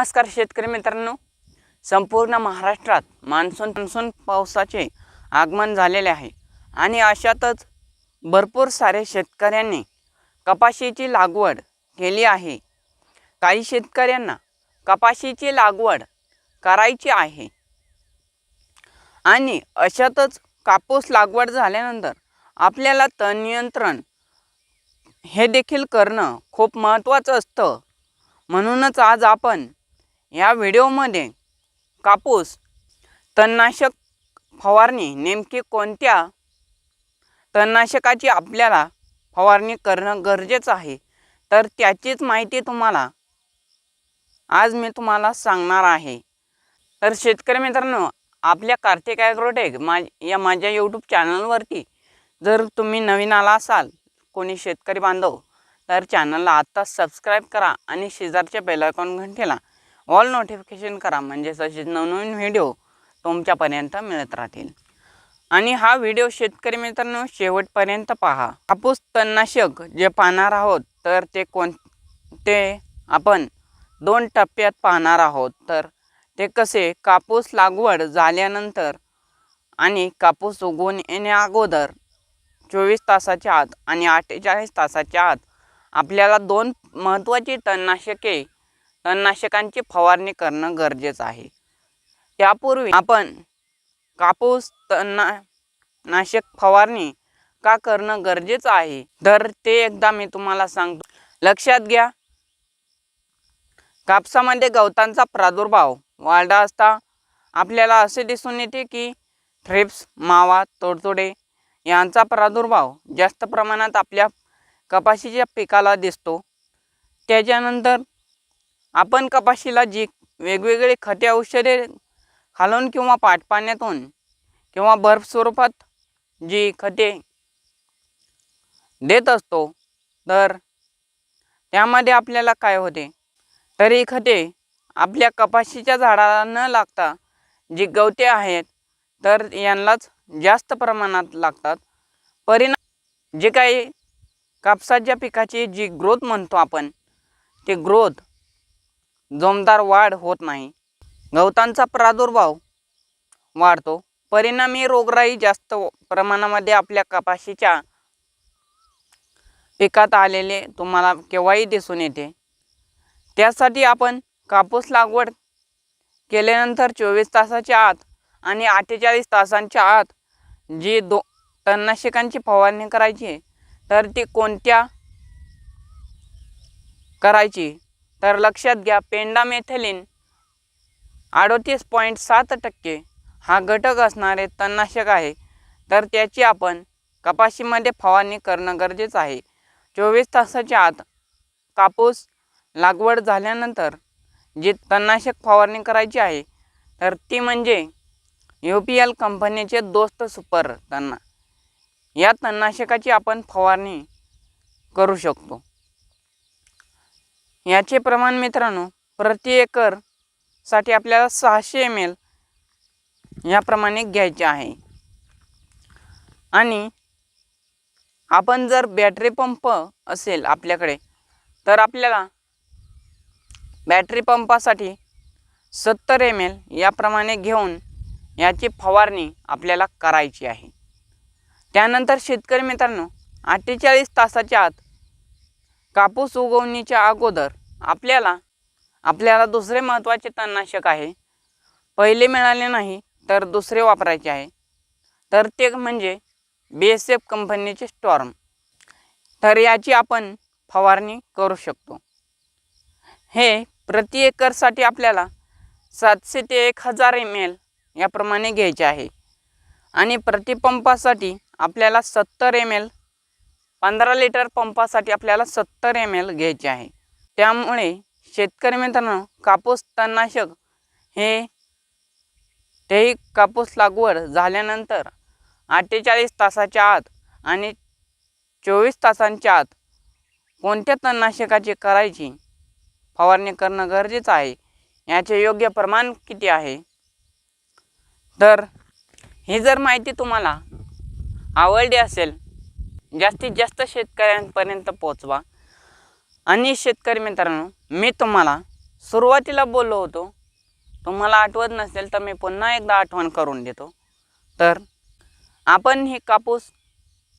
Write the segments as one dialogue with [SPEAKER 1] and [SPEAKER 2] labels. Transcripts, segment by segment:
[SPEAKER 1] नमस्कार शेतकरी मित्रांनो. संपूर्ण महाराष्ट्रात मान्सून मान्सून पावसाचे आगमन झालेले आहे. आणि अशातच भरपूर सारे शेतकऱ्यांनी कपाशीची लागवड केली आहे. काही शेतकऱ्यांना कपाशीची लागवड करायची आहे. आणि अशातच कापूस लागवड झाल्यानंतर आपल्याला तण नियंत्रण हे देखील करणं खूप महत्त्वाचं असतं. म्हणूनच आज आपण या व्हिडिओमध्ये कापूस तणनाशक फवारणी नेमकी कोणत्या तणनाशकाची आपल्याला फवारणी करणं गरजेचं आहे? तर त्याचीच माहिती तुम्हाला आज मी तुम्हाला सांगणार आहे. तर शेतकरी मित्रांनो आपल्या कार्तिक ॲग्रोटेक मा या माझ्या यूट्यूब चॅनलवरती जर तुम्ही नवीन आला असाल कोणी शेतकरी बांधव तर चॅनलला आत्ताच सबस्क्राईब करा आणि शेजारच्या बेलायकॉन घंटेला ऑल नोटिफिकेशन करा म्हणजे तसेच नवनवीन व्हिडिओ तुमच्यापर्यंत मिळत राहतील. आणि हा व्हिडिओ शेतकरी मित्रांनो शेवटपर्यंत पहा. कापूस तणनाशक जे पाहणार आहोत तर ते कोण ते आपण दोन टप्प्यात पाहणार आहोत. तर ते कसे? कापूस लागवड झाल्यानंतर आणि कापूस उगवून येण्या अगोदर चोवीस तासाच्या आत आणि अठ्ठेचाळीस तासाच्या आत आपल्याला दोन महत्त्वाची तणनाशके तणनाशकांची फवारणी करणं गरजेचं आहे. त्यापूर्वी आपण कापूस तणना नाशक फवारणी का करणं गरजेचं आहे? तर ते एकदा मी तुम्हाला सांगतो. लक्षात घ्या. कापसामध्ये गवतांचा प्रादुर्भाव वाढला असता आपल्याला असे दिसून येते की थ्रिप्स मावा तोडतोडे यांचा प्रादुर्भाव जास्त प्रमाणात आपल्या कपाशीच्या पिकाला दिसतो. त्याच्यानंतर आपण कपाशीला जी वेगवेगळे खते औषधे खालून किंवा पाटपाण्यातून किंवा बर्फ स्वरूपात जी खते देत असतो तर त्यामध्ये आपल्याला काय होते? तर ही खते आपल्या कपाशीच्या झाडाला न लागता जी गवते आहेत तर यांनाच जास्त प्रमाणात लागतात. परिणाम जे काही कापसाच्या पिकाची जी ग्रोथ म्हणतो आपण ते ग्रोथ जोमदार वाढ होत नाही. गवतांचा प्रादुर्भाव वाढतो. परिणामी रोगराई जास्त प्रमाणामध्ये आपल्या कपाशीच्या पिकात आलेले तुम्हाला केव्हाही दिसून येते. त्यासाठी आपण कापूस लागवड केल्यानंतर चोवीस तासाच्या आत आणि अठ्ठेचाळीस तासांच्या आत जी दो तणनाशकांची फवारणी करायची तर ती कोणत्या करायची? तर लक्षात घ्या पेंडामेथेलिन अडोतीस पॉईंट सात टक्के हा घटक असणारे तणनाशक आहे. तर त्याची आपण कपाशीमध्ये फवारणी करणं गरजेचं आहे. चोवीस तासाच्या आत कापूस लागवड झाल्यानंतर जी तणनाशक फवारणी करायची आहे तर ती म्हणजे यू पी एल कंपनीचे दोस्त सुपर तणना. या तणनाशकाची आपण फवारणी करू शकतो. याचे प्रमाण मित्रांनो प्रति एकरसाठी आपल्याला सहाशे एम एल याप्रमाणे घ्यायचे आहे. आणि आपण जर बॅटरी पंप असेल आपल्याकडे तर आपल्याला बॅटरी पंपासाठी सत्तर एम एल याप्रमाणे घेऊन याची फवारणी आपल्याला करायची आहे. त्यानंतर शेतकरी मित्रांनो अठ्ठेचाळीस तासाच्या आत कापूस उगवणीच्या अगोदर आपल्याला आपल्याला दुसरे महत्त्वाचे तणनाशक आहे. पहिले मिळाले नाही तर दुसरे वापरायचे आहे. तर ते म्हणजे बी एस एफ कंपनीचे स्टॉर्म. तर याची आपण फवारणी करू शकतो. हे प्रति एकरसाठी आपल्याला सातशे ते एक हजार एम एल याप्रमाणे घ्यायचे आहे. आणि प्रतिपंपासाठी आपल्याला सत्तर एम एल पंधरा लिटर पंपासाठी आपल्याला सत्तर एम एल घ्यायचे आहे. त्यामुळे शेतकरी मित्रांनो कापूस तणनाशक हे तेही कापूस लागवड झाल्यानंतर अठ्ठेचाळीस तासाच्या आत आणि चोवीस तासांच्या आत कोणत्या तणनाशकाची करायची फवारणी करणं गरजेचं आहे याचे योग्य प्रमाण किती आहे? तर ही जर माहिती तुम्हाला आवडली असेल जास्तीत जास्त शेतकऱ्यांपर्यंत पोचवा आणि शेतकरी मित्रांनो मी तुम्हाला सुरुवातीला बोललो होतो तुम्हाला आठवत नसेल तर मी पुन्हा एकदा आठवण करून देतो. तर आपण हे कापूस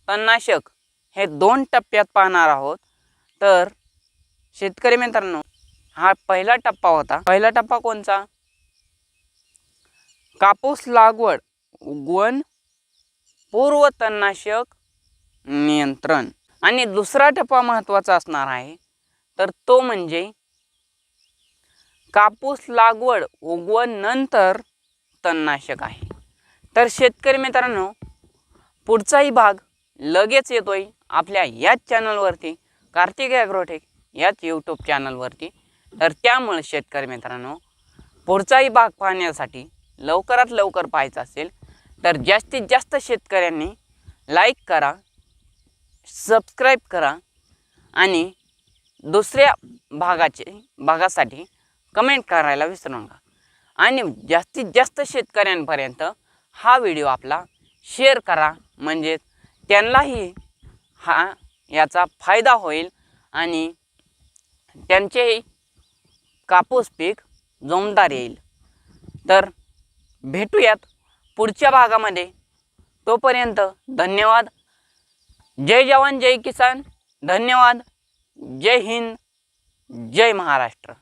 [SPEAKER 1] तणनाशक हे दोन टप्प्यात पाहणार आहोत. तर शेतकरी मित्रांनो हा पहिला टप्पा होता. पहिला टप्पा कोणचा कापूस लागवड उगवण पूर्व तणनाशक नियंत्रण. आणि दुसरा टप्पा महत्त्वाचा असणार आहे तर तो म्हणजे कापूस लागवड उगवण नंतर तणनाशक आहे. तर शेतकरी मित्रांनो पुढचाही भाग लगेच येतोय आपल्या याच चॅनलवरती कार्तिक ॲग्रोटेक याच यूट्यूब चॅनलवरती. तर त्यामुळे शेतकरी मित्रांनो पुढचाही भाग पाहण्यासाठी लवकरात लवकर पाहायचा असेल तर जास्तीत जास्त शेतकऱ्यांनी लाईक करा सबस्क्राईब करा आणि दुसऱ्या भागाचे भागासाठी कमेंट करायला विसरू नका. आणि जास्तीत जास्त शेतकऱ्यांपर्यंत हा व्हिडिओ आपला शेअर करा. म्हणजे त्यांनाही हा याचा फायदा होईल आणि त्यांचेही कापूस पीक जोमदार येईल. तर भेटूयात पुढच्या भागामध्ये. तोपर्यंत धन्यवाद. जय जवान जय किसान. धन्यवाद. जय हिंद. जय महाराष्ट्र.